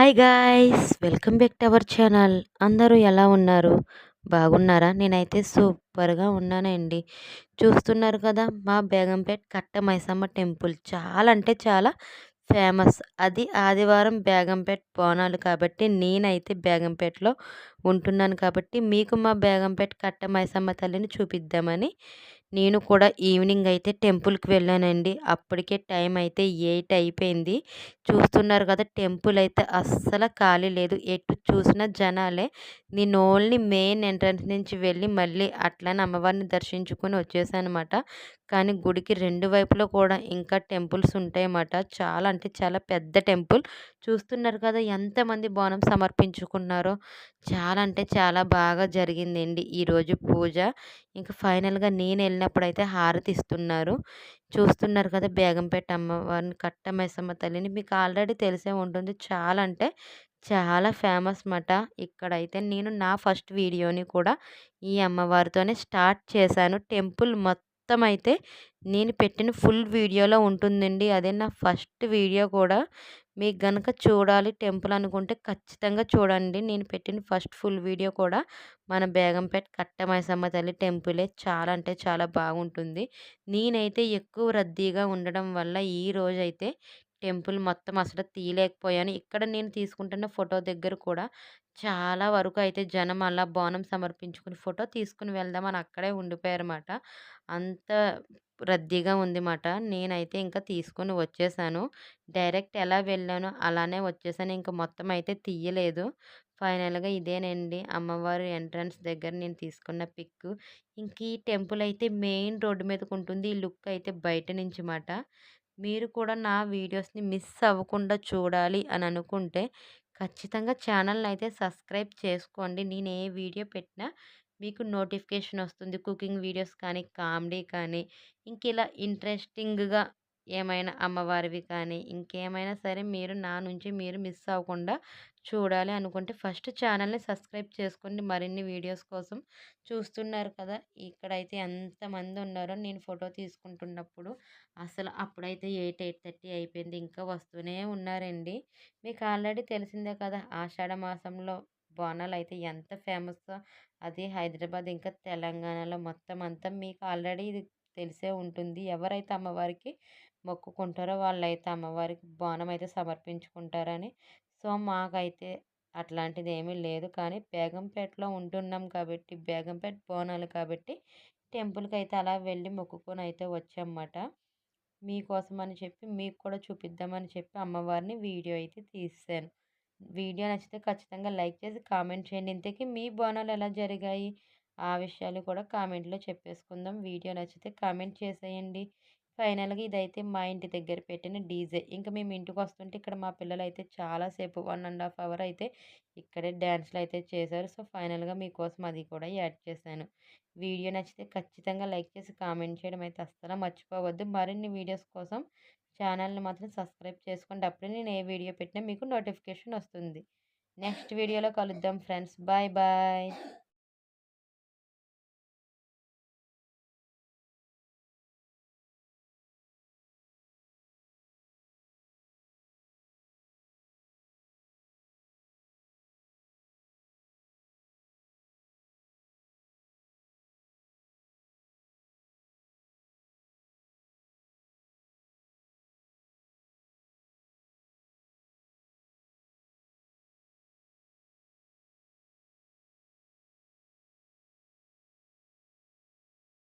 Hi guys welcome back to our channel అందరూ ఎలా ఉన్నారు? బాగున్నారా? నేనైతే సూపర్గా ఉన్నానండి. చూస్తున్నారు కదా మా బేగంపేట్ కట్ట మైసమ్మ టెంపుల్ చాలా అంటే చాలా ఫేమస్. అది ఆదివారం బేగంపేట్ బోనాలు కాబట్టి నేనైతే బేగంపేటలో ఉంటున్నాను కాబట్టి మీకు మా బేగంపేట కట్ట మైసమ్మ తల్లిని చూపిద్దామని నేను కూడా ఈవినింగ్ అయితే టెంపుల్కి వెళ్ళానండి. అప్పటికే టైం అయితే ఎయిట్ అయిపోయింది. చూస్తున్నారు కదా టెంపుల్ అయితే అస్సలు ఖాళీ లేదు. ఎటు చూసిన జనాలే. నేను ఓన్లీ మెయిన్ ఎంట్రన్స్ నుంచి వెళ్ళి మళ్ళీ అట్లనే అమ్మవారిని దర్శించుకొని వచ్చేసానమాట. కానీ గుడికి రెండు వైపులో కూడా ఇంకా టెంపుల్స్ ఉంటాయన్నమాట. చాలా అంటే చాలా పెద్ద టెంపుల్. చూస్తున్నారు కదా ఎంతమంది బోనం సమర్పించుకున్నారో. చాలా అంటే చాలా బాగా జరిగిందండి ఈరోజు పూజ. ఇంకా ఫైనల్గా నేను వెళ్ళినప్పుడు అయితే హారతి ఇస్తున్నారు చూస్తున్నారు కదా బేగంపేట అమ్మవారిని కట్ట మైసమ్మ తల్లిని మీకు ఆల్రెడీ తెలిసే ఉంటుంది చాలా అంటే చాలా ఫేమస్ మాట ఇక్కడైతే నేను నా ఫస్ట్ వీడియోని కూడా ఈ అమ్మవారితోనే స్టార్ట్ చేశాను. టెంపుల్ మొత్తం మొత్తం అయితే నేను పెట్టిన ఫుల్ వీడియోలో ఉంటుందండి. అదే నా ఫస్ట్ వీడియో కూడా. మీకు గనక చూడాలి టెంపుల్ అనుకుంటే ఖచ్చితంగా చూడండి. నేను పెట్టిన ఫస్ట్ ఫుల్ వీడియో కూడా మన బేగంపేట కట్టమైసమ్మ తల్లి టెంపులే. చాలా అంటే చాలా బాగుంటుంది. నేనైతే ఎక్కువ రద్దీగా ఉండడం వల్ల ఈ రోజైతే టెంపుల్ మొత్తం అసలు తీయలేకపోయాను. ఇక్కడ నేను తీసుకుంటున్న ఫోటో దగ్గర కూడా చాలా వరకు అయితే జనం అలా బోనం సమర్పించుకుని ఫోటో తీసుకుని వెళ్దామని అక్కడే ఉండిపోయారన్నమాట. అంత రద్దీగా ఉందిమాట. నేనైతే ఇంకా తీసుకొని వచ్చేసాను. డైరెక్ట్ ఎలా వెళ్ళానో అలానే వచ్చేసాను. ఇంకా మొత్తం అయితే తీయలేదు. ఫైనల్గా ఇదేనండి. అమ్మవారి ఎంట్రన్స్ దగ్గర నేను తీసుకున్న పిక్. ఇంక ఈ టెంపుల్ అయితే మెయిన్ రోడ్డు మీదకి ఉంటుంది. ఈ లుక్ అయితే బయట నుంచి మాట మీరు కూడా నా వీడియోస్ని మిస్ అవ్వకుండా చూడాలి అని అనుకుంటే ఖచ్చితంగా ఛానల్ని అయితే సబ్స్క్రైబ్ చేసుకోండి. నేను ఏ వీడియో పెట్టినా మీకు నోటిఫికేషన్ వస్తుంది. కుకింగ్ వీడియోస్ కానీ కామెడీ కానీ ఇంక ఇలా ఇంట్రెస్టింగ్గా ఏమైనా అమ్మవారివి కానీ ఇంకేమైనా సరే మీరు నా నుంచి మీరు మిస్ అవ్వకుండా చూడాలి అనుకుంటే ఫస్ట్ ఛానల్ని సబ్స్క్రైబ్ చేసుకోండి. మరిన్ని వీడియోస్ కోసం చూస్తున్నారు కదా! ఇక్కడైతే ఎంతమంది ఉన్నారో నేను ఫోటో తీసుకుంటున్నప్పుడు అసలు అప్పుడైతే ఎయిట్ ఎయిట్ థర్టీ అయిపోయింది. ఇంకా వస్తూనే ఉన్నారండి. మీకు ఆల్రెడీ తెలిసిందే కదా! ఆషాఢ మాసంలో బోనాలు అయితే ఎంత ఫేమస్. అది హైదరాబాద్ ఇంకా తెలంగాణలో మొత్తం అంతా మీకు ఆల్రెడీ ఇది తెలిసే ఉంటుంది. ఎవరైతే అమ్మవారికి మొక్కుకుంటారో వాళ్ళైతే అమ్మవారికి బోనం అయితే సమర్పించుకుంటారని. సో మాకైతే అట్లాంటిది ఏమీ లేదు. కానీ బేగంపేటలో ఉంటున్నాం కాబట్టి బేగంపేట బోనాలు కాబట్టి టెంపుల్కి అయితే అలా వెళ్ళి మొక్కుకొని అయితే వచ్చామన్నమాట. మీకోసం అని చెప్పి మీకు కూడా చూపిద్దామని చెప్పి అమ్మవారిని వీడియో అయితే తీసాను. వీడియో నచ్చితే ఖచ్చితంగా లైక్ చేసి కామెంట్ చేయండి. ఇంతకీ మీ బోనాలు ఎలా జరిగాయి? ఆ విషయాలు కూడా కామెంట్లో చెప్పేసుకుందాం. వీడియో నచ్చితే కామెంట్ చేసేయండి. ఫైనల్గా ఇదైతే మా ఇంటి దగ్గర పెట్టిన డీజే. ఇంకా మేము ఇంటికి వస్తుంటే ఇక్కడ మా పిల్లలు అయితే చాలాసేపు వన్ అండ్ హాఫ్ అవర్ అయితే ఇక్కడే డ్యాన్స్లు అయితే చేశారు. సో ఫైనల్గా మీకోసం అది కూడా యాడ్ చేశాను. వీడియో నచ్చితే ఖచ్చితంగా లైక్ చేసి కామెంట్ చేయడం అయితే అస్సలు మర్చిపోవద్దు. మరిన్ని వీడియోస్ కోసం ఛానల్ని మాత్రం సబ్స్క్రైబ్ చేసుకోండి. అప్పుడే నేను ఏ వీడియో పెట్టినా మీకు నోటిఫికేషన్ వస్తుంది. నెక్స్ట్ వీడియోలో కలుద్దాం ఫ్రెండ్స్. Bye bye.